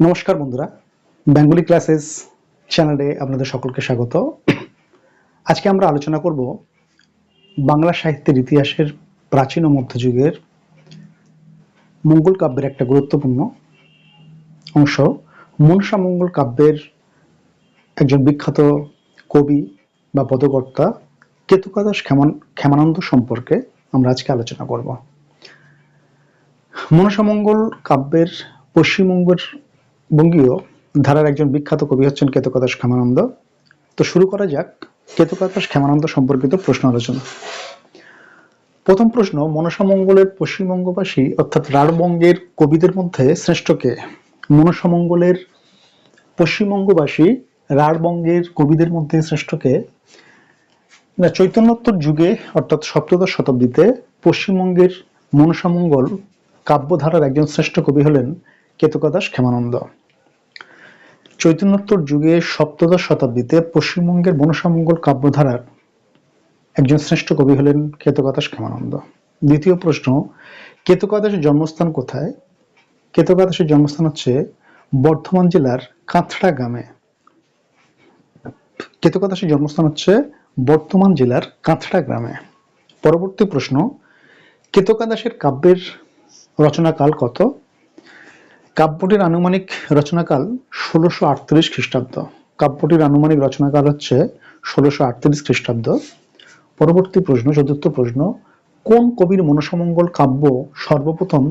নমস্কার বন্ধুরা। Bengali classes চ্যানেলে আপনাদের সকলকে স্বাগত। আজকে আমরা আলোচনা করব বাংলা সাহিত্যের ইতিহাসের প্রাচীন ও মধ্যযুগের মঙ্গল কাব্যের একটা গুরুত্বপূর্ণ অংশ। মনসা মঙ্গল কাব্যের একজন বিখ্যাত কবি বা পদকর্তা কেতুকাদাস ক্ষেমন ক্ষেমানন্দ সম্পর্কে আমরা আজকে আলোচনা করব। মনসামঙ্গল কাব্যের পশ্চিমবঙ্গের বঙ্গীয় ধারার একজন বিখ্যাত কবি হচ্ছেন কেতকাদাস ক্ষেমানন্দ। তো শুরু করা যাক কেতকাদাস ক্ষেমানন্দ সম্পর্কিত প্রশ্ন আলোচনা। প্রথম প্রশ্ন মনসামঙ্গলের পশ্চিমবঙ্গবাসী, অর্থাৎ রাঢ়বঙ্গের কবিদের মধ্যে শ্রেষ্ঠকে মনসামঙ্গলের পশ্চিমবঙ্গবাসী রাঢ়বঙ্গের কবিদের মধ্যে শ্রেষ্ঠকে না, চৈতন্যোত্তর যুগে, অর্থাৎ সপ্তদশ শতাব্দীতে, পশ্চিমবঙ্গের মনসামঙ্গল কাব্যধারার একজন শ্রেষ্ঠ কবি হলেন কেতকাদাস ক্ষেমানন্দ। চৈতন্যোত্তর যুগে সপ্তদশ শতাব্দীতে পশ্চিমবঙ্গের মনসামঙ্গল কাব্যধারার একজন শ্রেষ্ঠ কবি হলেন কেতকাদাস ক্ষেমানন্দ। দ্বিতীয় প্রশ্ন, কেতকাদাসের জন্মস্থান কোথায়? কেতকাদাসের জন্মস্থান হচ্ছে বর্ধমান জেলার কাঁথড়া গ্রামে। কেতকাদাসের জন্মস্থান হচ্ছে বর্তমান জেলার কাঁথড়া গ্রামে। পরবর্তী প্রশ্ন, কেতকাদাসের কাব্যের রচনাকাল কত? কাব্যটির আনুমানিক রচনাকাল ষোলোশো আটত্রিশ খ্রিস্টাব্দ। কাব্যটির আনুমানিক রচনাকাল হচ্ছে ষোলোশো আটত্রিশ খ্রিস্টাব্দ। পরবর্তী প্রশ্ন, চতুর্থ প্রশ্ন, কোন কবির মনসমঙ্গল কাব্য সর্বপ্রথম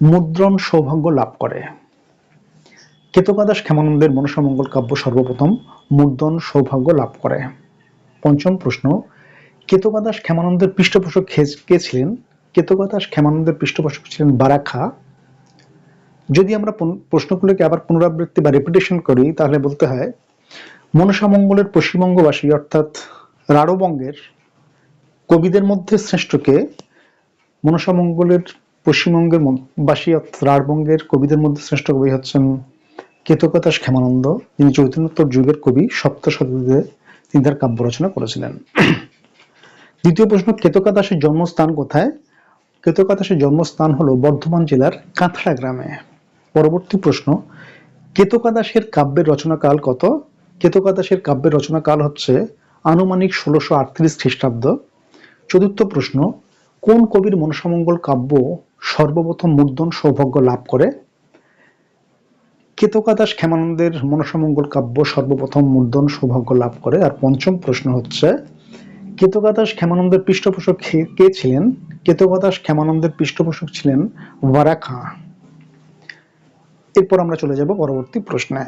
মুদ্রণ সৌভাগ্য লাভ করে? কেতকাদাস ক্ষেমানন্দের মনসমঙ্গল কাব্য সর্বপ্রথম মুদ্রণ সৌভাগ্য লাভ করে। পঞ্চম প্রশ্ন কেতকাদাস ক্ষেমানন্দের পৃষ্ঠপোষক কে ছিলেন? কেতকাদাস ক্ষেমানন্দের পৃষ্ঠপোষক ছিলেন বারাখা। যদি আমরা প্রশ্নগুলোকে আবার পুনরাবৃত্তি বা রেপিটেশন করি, তাহলে বলতে হয় মনসামঙ্গলের পশ্চিমবঙ্গবাসী, অর্থাৎ রাঢ়বঙ্গের কবিদের মধ্যে শ্রেষ্ঠকে মনসামঙ্গলের পশ্চিমবঙ্গের বাসী, অর্থাৎ রাঢ়বঙ্গের কবিদের মধ্যে শ্রেষ্ঠ কবি হচ্ছেন কেতকাদাস ক্ষেমানন্দ। যিনি চৈতন্যোত্তর যুগের কবি, সপ্ত শতাব্দীতে তিনি তার কাব্য রচনা করেছিলেন। দ্বিতীয় প্রশ্ন, কেতকাদাসের জন্মস্থান কোথায়? কেতকাদাসের জন্মস্থান হলো বর্ধমান জেলার কাঁথড়া গ্রামে। পরবর্তী প্রশ্ন কেতকাদাসের কাব্যের রচনাকাল কত? কেতকাদাসের কাব্যের রচনাকাল হচ্ছে আনুমানিক ষোলোশো আটত্রিশ খ্রিস্টাব্দ। চতুর্থ প্রশ্ন, কোন কবির মনসামঙ্গল কাব্য সর্বপ্রথম মুদ্রণ সৌভাগ্য লাভ করে? কেতকাদাস ক্ষেমানন্দের মনসামঙ্গল কাব্য সর্বপ্রথম মুদ্রণ সৌভাগ্য লাভ করে। আর পঞ্চম প্রশ্ন হচ্ছে কেতকাদাস ক্ষেমানন্দের পৃষ্ঠপোষক কে- ছিলেন? কেতকাদাস ক্ষেমানন্দের পৃষ্ঠপোষক ছিলেন ওয়ারাখা এরপর আমরা চলে যাব পরবর্তী প্রশ্নে।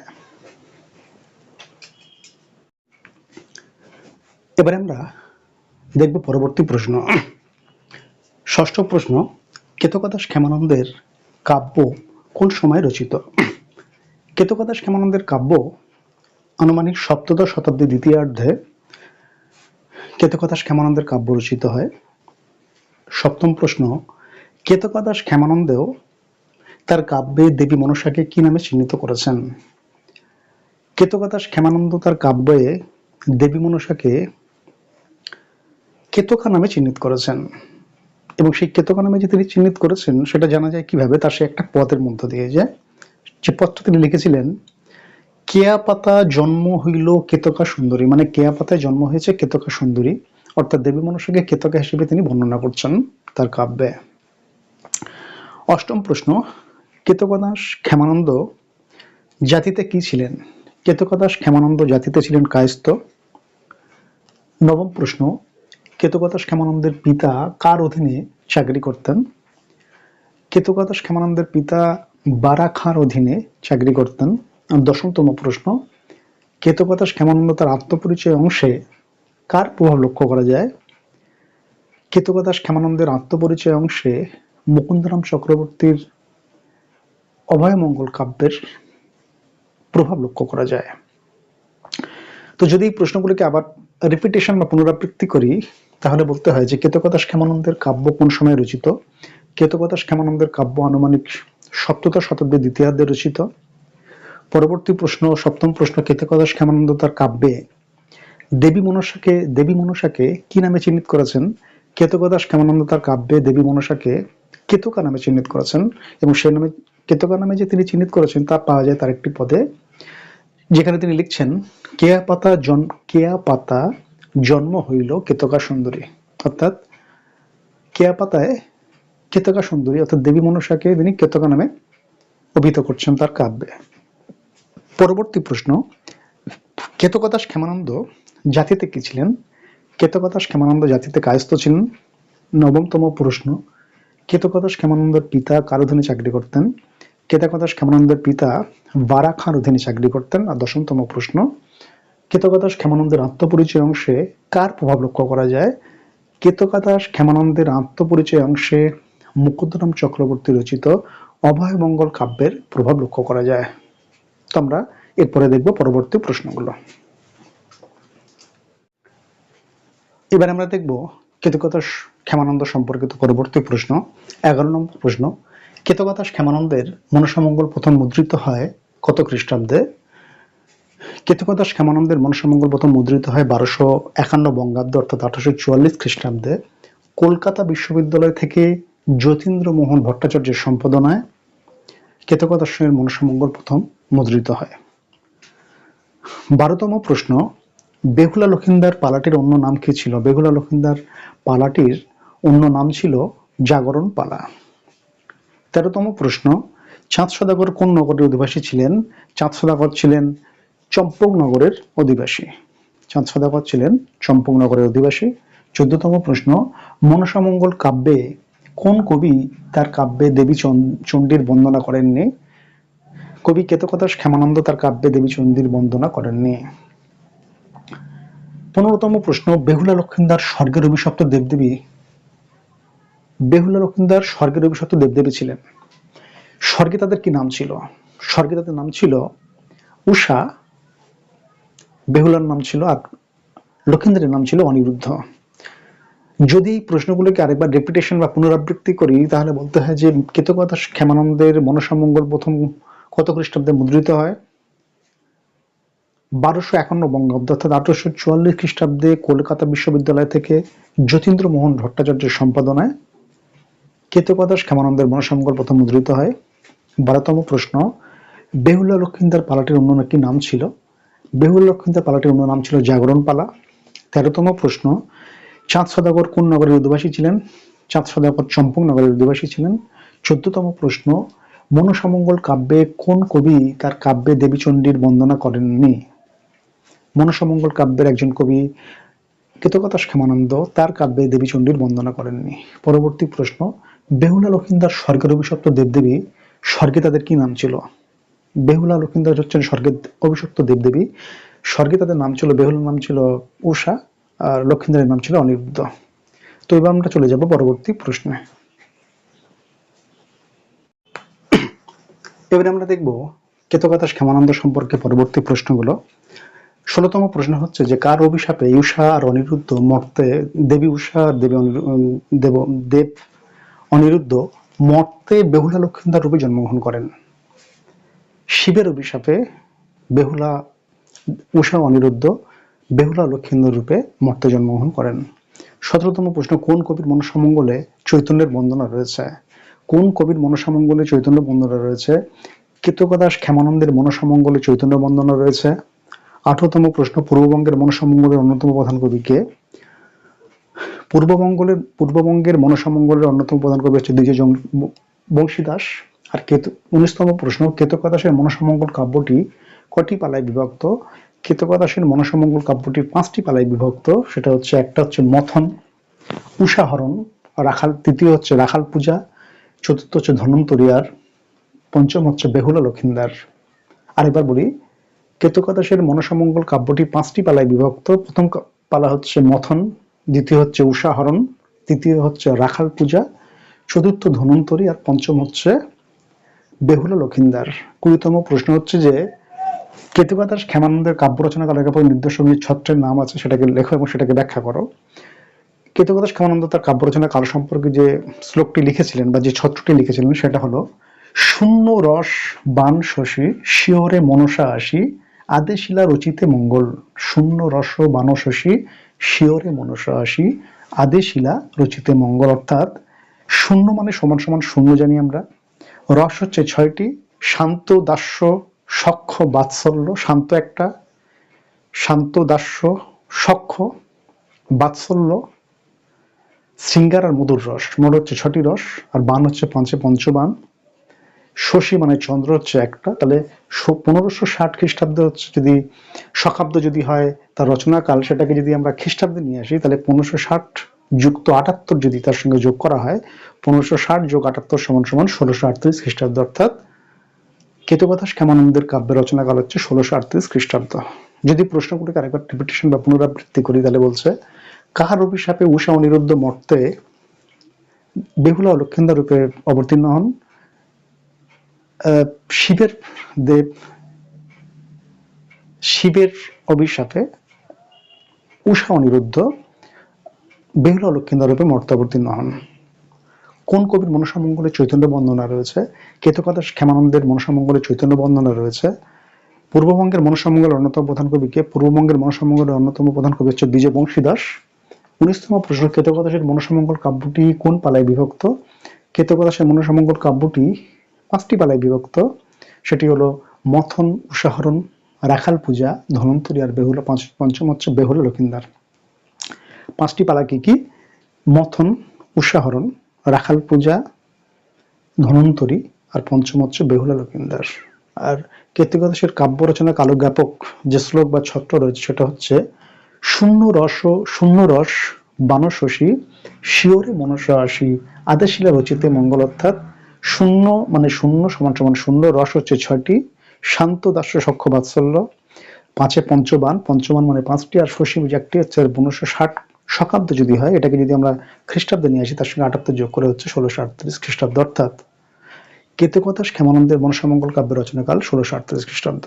এবারে আমরা দেখব পরবর্তী প্রশ্ন। ষষ্ঠ প্রশ্ন, কেতকাদাস ক্ষেমানন্দের কাব্য কোন সময় রচিত? কেতকাদাস ক্ষেমানন্দের কাব্য আনুমানিক সপ্তদশ শতাব্দীর দ্বিতীয়ার্ধে কেতকাদাস ক্ষেমানন্দের কাব্য রচিত হয়। সপ্তম প্রশ্ন, কেতকাদাস ক্ষেমানন্দেও তার কাব্যে দেবী মনসাকে কি নামে চিহ্নিত করেছেন? কেতকাদাস ক্ষেমানন্দ তার কাব্যে দেবী মনসাকে কেতকা নামে চিহ্নিত করেছেন। এবং সেই কেতকা নামে যে তিনি চিহ্নিত করেছেন, সেটা জানা যায় কীভাবে? তার সে একটা পদের মধ্য দিয়ে যে যে পদটা তিনি লিখেছিলেন, কেয়া পাতা জন্ম হইল কেতকা সুন্দরী। মানে কেয়া পাতায় জন্ম হয়েছে কেতকা সুন্দরী। অর্থাৎ দেবী মনসাকে কেতকা হিসেবে তিনি বর্ণনা করছেন তার কাব্যে। অষ্টম প্রশ্ন কেতকদাস ক্ষেমানন্দ জাতিতে কি ছিলেন? কেতকদাস ক্ষেমানন্দ জাতিতে ছিলেন কায়স্থ। নবম প্রশ্ন, কেতকদাস ক্ষেমানন্দের পিতা কার অধীনে চাকরি করতেন? কেতকদাস ক্ষেমানন্দের পিতা বারা খাঁর অধীনে চাকরি করতেন। দশমতম প্রশ্ন, কেতকদাস ক্ষেমানন্দ তার আত্মপরিচয় অংশে কার প্রভাব লক্ষ্য করা যায়? কেতকদাস ক্ষেমানন্দের আত্মপরিচয় অংশে মুকুন্দরাম চক্রবর্তীর অভয়মঙ্গল কাব্যের প্রভাব লক্ষ্য করা যায়। তো যদি এই প্রশ্নগুলিকে আবার রিপিটেশন বা পুনরাবৃত্তি করি, তাহলে বলতে হয় যে কেতকদাস ক্ষেমানন্দের কাব্য কোন সময় রচিত? কেতকদাস ক্ষেমানন্দের কাব্য আনুমানিক সপ্তদশ শতাব্দীর দ্বিতীয়ার্ধে রচিত। পরবর্তী প্রশ্ন, সপ্তম প্রশ্ন কেতকদাস ক্ষেমানন্দ তার কাব্যে দেবী মনসাকে দেবী মনসাকে কি নামে চিহ্নিত করেছেন? কেতকদাস ক্ষেমানন্দ তার কাব্যে দেবী মনসাকে কেতকা নামে চিহ্নিত করেছেন এবং সে নামে কেতকা নামে যে তিনি চিহ্নিত করেছেন, তা পাওয়া যায় তার একটি পদে। যেখানে তিনি লিখছেন, কেয়া পাতা জন, কেয়া পাতা জন্ম হইল কেতকা সুন্দরী। অর্থাৎ, কেয়া পাতায় কেতকা সুন্দরী, অর্থাৎ দেবী মনসাকে তিনি কেতকা নামে অভিহিত করছেন তার কাব্যে। পরবর্তী প্রশ্ন, কেতকদাস ক্ষেমানন্দ জাতিতে কি ছিলেন? কেতকদাস ক্ষেমানন্দ জাতিতে কায়স্থ ছিলেন। নবমতম প্রশ্ন, কেতকদাস ক্ষেমানন্দের পিতা কার অধীনে চাকরি করতেন? কেতকদাস ক্ষেমানন্দের পিতা বারা খান অধীনে চাকরি করতেন। আর দশমতম প্রশ্ন, কেতকদাস ক্ষেমানন্দের আত্মপরিচয় অংশে কার প্রভাব লক্ষ্য করা যায়? কেতকাদাস ক্ষেমানন্দের আত্মপরিচয় অংশে মুকুন্দরাম চক্রবর্তী রচিত অভয় মঙ্গল কাব্যের প্রভাব লক্ষ্য করা যায়। তো আমরা এরপরে দেখব পরবর্তী প্রশ্নগুলো। এবার আমরা দেখব কেতকদাস ক্ষেমানন্দ সম্পর্কিত পরবর্তী প্রশ্ন, এগারো নম্বর প্রশ্ন কেতকদাস ক্ষেমানন্দের মনসামঙ্গল প্রথম মুদ্রিত হয় কত খ্রিস্টাব্দে? কেতকদাস ক্ষেমানন্দের মনসামঙ্গল প্রথম মুদ্রিত হয় বারোশো একান্ন বঙ্গাব্দ, অর্থাৎ আঠারোশো চুয়াল্লিশ খ্রিস্টাব্দে। কলকাতা বিশ্ববিদ্যালয় থেকে যতীন্দ্র মোহন ভট্টাচার্যের সম্পাদনায় কেতকদাসনের মনসামঙ্গল প্রথম মুদ্রিত হয়। বারোতম প্রশ্ন, বেহুলা লক্ষিন্দার পালাটির অন্য নাম কি ছিল? বেহুলা লক্ষিন্দার পালাটির অন্য নাম ছিল জাগরণ পালা। তেরোতম প্রশ্ন, চাঁদ সদাগর কোন নগরের অধিবাসী ছিলেন? চাঁদ সদাগর ছিলেন চম্পক নগরের অধিবাসী। চাঁদ সদাগর ছিলেন চম্পক নগরের অধিবাসী। চোদ্দতম প্রশ্ন মনসামঙ্গল কাব্যে কোন কবি তার কাব্যে দেবী চণ্ডীর বন্দনা করেননি? কবি কেতকদাস ক্ষেমানন্দ তার কাব্যে দেবী চণ্ডীর বন্দনা করেননি। পনেরোতম প্রশ্ন, বেহুলা লক্ষিন্দার স্বর্গের অভিশপ্ত দেবদেবী বেহুলা লক্ষিন্দার স্বর্গের অভিশপ্ত দেবদেবী ছিলেন। স্বর্গে তাদের কি নাম ছিল? স্বর্গে তাদের নাম ছিল উষা, বেহুলার নাম ছিল আর লক্ষিন্দারের নাম ছিল অনিরুদ্ধ। যদি এই প্রশ্নগুলোকে আরেকবার রেপিটেশন বা পুনরাবৃত্তি করি, তাহলে বলতে হয় যে কেতকদাস ক্ষেমানন্দের মনসামঙ্গল প্রথম কত খ্রিস্টাব্দে মুদ্রিত হয়? বারোশো একান্ন বঙ্গাব্দ অর্থাৎ আঠারোশো চুয়াল্লিশ খ্রিস্টাব্দে কলকাতা বিশ্ববিদ্যালয় থেকে যতীন্দ্র মোহন ভট্টাচার্যের সম্পাদনায় কেতকদাস ক্ষেমানন্দের মনসামঙ্গল প্রথম মুদ্রিত হয়। বারোতম প্রশ্ন, বেহুলা লক্ষিন্দার পালাটির অন্য কি নাম ছিল। বেহুলা লক্ষিন্দার পালাটির অন্য নাম ছিল জাগরণ পালা তেরোতম প্রশ্ন, চাঁদ সদাগর কোন নগরের অধিবাসী ছিলেন? চাঁদ সদাগর চম্পক নগরের অধিবাসী ছিলেন। চোদ্দতম প্রশ্ন, মনসামঙ্গল কাব্যে কোন কবি তার কাব্যে দেবীচণ্ডীর বন্দনা করেননি? মনসামঙ্গল কাব্যের একজন কবি কেতকদাস ক্ষেমানন্দ তার কাব্যে দেবীচণ্ডীর বন্দনা করেননি। পরবর্তী প্রশ্ন বেহুলা লক্ষিন্দার স্বর্গের অভিশপ্ত দেবদেবী, স্বর্গে তাদের কি নাম ছিল? বেহুলা লক্ষিন্দার হচ্ছেন স্বর্গের অভিশপ্ত দেবদেবী। স্বর্গে তাদের নাম ছিল, বেহুলার নাম ছিল উষা আর লক্ষিন্দারের নাম ছিল অনিরুদ্ধ। তো এবার আমরা চলে যাব পরবর্তী প্রশ্নে। এবারে আমরা দেখব কেতকাতাস ক্ষেমানন্দ সম্পর্কে পরবর্তী প্রশ্নগুলো। ষোলতম প্রশ্ন হচ্ছে যে, কার অভিশাপে উষা আর অনিরুদ্ধ মর্তে দেবী উষা আর দেবী দেব দেব অনিরুদ্ধ মর্তে বেহুলা লক্ষিন্দার রূপে জন্মগ্রহণ করেন। শিবের অভিশাপে বেহুলা উষা অনিরুদ্ধ বেহুলা লক্ষিন্দর রূপে মর্তে জন্মগ্রহণ করেন। সতেরোতম প্রশ্ন, কোন কবির মনসামঙ্গলে চৈতন্যের বন্দনা রয়েছে? কোন কবির মনসামঙ্গলে চৈতন্য বন্দনা রয়েছে? কীতকদাস ক্ষেমানন্দের মনসামঙ্গলে চৈতন্য বন্দনা রয়েছে? আঠারোতম প্রশ্ন, পূর্ববঙ্গের মনসামঙ্গলের অন্যতম প্রধান কবি পূর্ববঙ্গলের পূর্ববঙ্গের মনসামঙ্গলের অন্যতম প্রধান কবি হচ্ছে দ্বিজয় বংশীদাস। আর কেতু উনিশতম প্রশ্ন, কেতকদাসের মনসামঙ্গল কাব্যটি কটি পালায় বিভক্ত? কেতকদাসের মনসামঙ্গল কাব্যটি পাঁচটি পালায় বিভক্ত। সেটা হচ্ছে, একটা হচ্ছে মথন, উষাহরণ, রাখাল তৃতীয় হচ্ছে রাখাল পূজা, চতুর্থ হচ্ছে ধন্বন্তরী আর পঞ্চম হচ্ছে বেহুলা লক্ষিন্দার। আরেকবার বলি, কেতকদাসের মনসামঙ্গল কাব্যটি পাঁচটি পালায় বিভক্ত। প্রথম পালা হচ্ছে মথন দ্বিতীয় হচ্ছে উষাহরণ, তৃতীয় হচ্ছে রাখাল পূজা, চতুর্থ ধন্বন্তরী আর পঞ্চম হচ্ছে বেহুলা লক্ষিন্দার। কুড়িতম প্রশ্ন হচ্ছে যে কেতুকাদাস ক্ষেমানন্দের কাব্য রচনা করার পর নির্দিষ্ট যে ছত্রের নাম আছে, সেটাকে লেখো এবং সেটাকে ব্যাখ্যা করো। কেতুকাদাস ক্ষেমানন্দ তার কাব্য রচনা কাল সম্পর্কে যে শ্লোকটি লিখেছিলেন বা যে ছত্রটি লিখেছিলেন, সেটা হলো, শূন্য রস বান শশী শিওরে মনসা আসি, আদেশিলা রচিতে মঙ্গল, শূন্য রস বান শশী শিওরে মনসা আসি আদেশিলা রচিতে মঙ্গল অর্থাৎ শূন্য মানে সমান সমান শূন্য জানি আমরা। রস হচ্ছে ছয়টি, শান্ত দাস্য সখ্য বাৎসল্য, শান্ত একটা, শান্ত দাস্য সখ্য বাৎসল্য, শৃঙ্গার আর মধুর রস। মোট হচ্ছে ছটি রস, আর বান হচ্ছে পঞ্চে পঞ্চবান। শশী মানে চন্দ্র হচ্ছে একটা, তাহলে পনেরোশো ষাট খ্রিস্টাব্দে হচ্ছে যদি শকাব্দ যদি হয়, তার রচনাকাল সেটাকে যদি আমরা খ্রিস্টাব্দে নিয়ে আসি, তাহলে পনেরোশো ষাট যুক্ত আটাত্তর যদি তার সঙ্গে যোগ করা হয়, পনেরোশো ষাট যোগ আটাত্তর সমান সমান ষোলোশো আটত্রিশ খ্রিস্টাব্দ। অর্থাৎ কেতুকথাস ক্ষেমানন্দের কাব্য রচনাকাল হচ্ছে ষোলোশো আটত্রিশ খ্রিস্টাব্দ। যদি প্রশ্নগুলিকে আরেকবার রিপিটেশন বা পুনরাবৃত্তি করি, তাহলে বলছে, কাহার অভিশাপে উষা অনিরুদ্ধ মর্তে বেহুলা ও লক্ষিন্দর রূপে অবতীর্ণ হন? শিবের দেব শিবের অভিশাপে উষা অনিরুদ্ধ বেহুলা ও লক্ষিন্দর রূপে মর্তে অবতীর্ণ হন। কোন কবির মনসামঙ্গলে চৈতন্য বন্দনা রয়েছে? কেতকাদাস ক্ষেমানন্দের মনসামঙ্গলে চৈতন্য বন্দনা রয়েছে। পূর্ববঙ্গের মনসামঙ্গলের অন্যতম প্রধান কবিকে পূর্ববঙ্গের মনসামঙ্গলের অন্যতম প্রধান কবি হচ্ছে বিজয় বংশীদাস উনিশতম প্রশ্ন কেতকদাসের মনসামঙ্গল কাব্যটি কোন পালায় বিভক্ত? কেতকদাসের মনসামঙ্গল কাব্যটি পাঁচটি পালায় বিভক্ত। সেটি হলো মথন, উষাহরণ, রাখাল পূজা, ধনন্তরী আর বেহুলা পঞ্চম হচ্ছে বেহুলা লক্ষিন্দার। পাঁচটি পালা কি কি? মথন, উষাহরণ, রাখাল পূজা, ধনন্তরী আর পঞ্চম হচ্ছে বেহুলা লক্ষিন্দার। আর কীর্তিকদাসের কাব্য রচনা কালজ্ঞাপক যে শ্লোক বা ছত্র রয়েছে সেটা হচ্ছে, শূন্য রস শূন্য রস বানশী শিওরে মনসা আসি, আদেশিলা রচিতে মঙ্গল অর্থাৎ শূন্য মানে শূন্য সমান সমান শূন্য, রস হচ্ছে ছয়টি। শান্ত দাস্য সক্ষ বাৎসল্য। পাঁচে পঞ্চবান পঞ্চবান মানে পাঁচটি, আর শশী একটি হচ্ছে পনেরোশো ষাট শকাব্দ যদি হয়, এটাকে যদি আমরা খ্রিস্টাব্দে নিয়ে আসি, তার সঙ্গে আটাত্তর যোগ করে হচ্ছে ষোলোশো আটত্রিশ খ্রিস্টাব্দ, অর্থাৎ কেতুকথাস ক্ষেমানন্দের মনসামঙ্গল কাব্য রচনাকাল ষোলোশো আটত্রিশ খ্রিস্টাব্দ।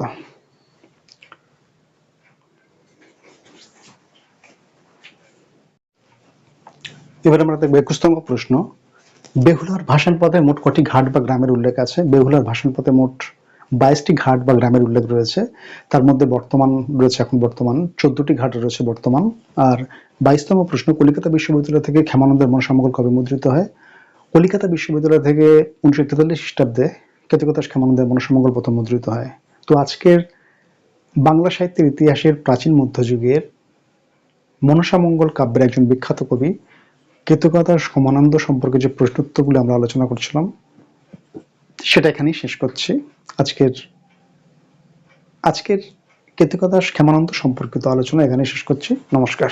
এবার আমরা দেখব একুশতম প্রশ্ন। বেহুলার ভাষণ পথে মোট কটি ঘাট বা গ্রামের উল্লেখ আছে। বেহুলার ভাষণ পথে মোট বাইশটি ঘাট বা গ্রামের উল্লেখ রয়েছে। তার মধ্যে বর্তমান রয়েছে এখন বর্তমান, চোদ্দটি ঘাট রয়েছে বর্তমান। আর বাইশতম প্রশ্ন, কলিকাতা বিশ্ববিদ্যালয় থেকে ক্ষেমানন্দের মনসামঙ্গল কবে মুদ্রিত হয়? কলিকাতা বিশ্ববিদ্যালয় থেকে উনিশশো তেতাল্লিশ খ্রিস্টাব্দে কেতকতাস ক্ষেমানন্দের মনসামঙ্গল প্রথম মুদ্রিত হয়। তো আজকের বাংলা সাহিত্যের ইতিহাসের প্রাচীন মধ্যযুগের মনসামঙ্গল কাব্যের একজন বিখ্যাত কবি কেতুকাদাস সমানন্দ সম্পর্কে যে প্রশ্নোত্তরগুলো আমরা আলোচনা করছিলাম, সেটা এখানেই শেষ করছি। আজকের আজকের কৃতজ্ঞতার ক্ষেমানন্দ সম্পর্কিত আলোচনা এখানে শেষ করছি। নমস্কার।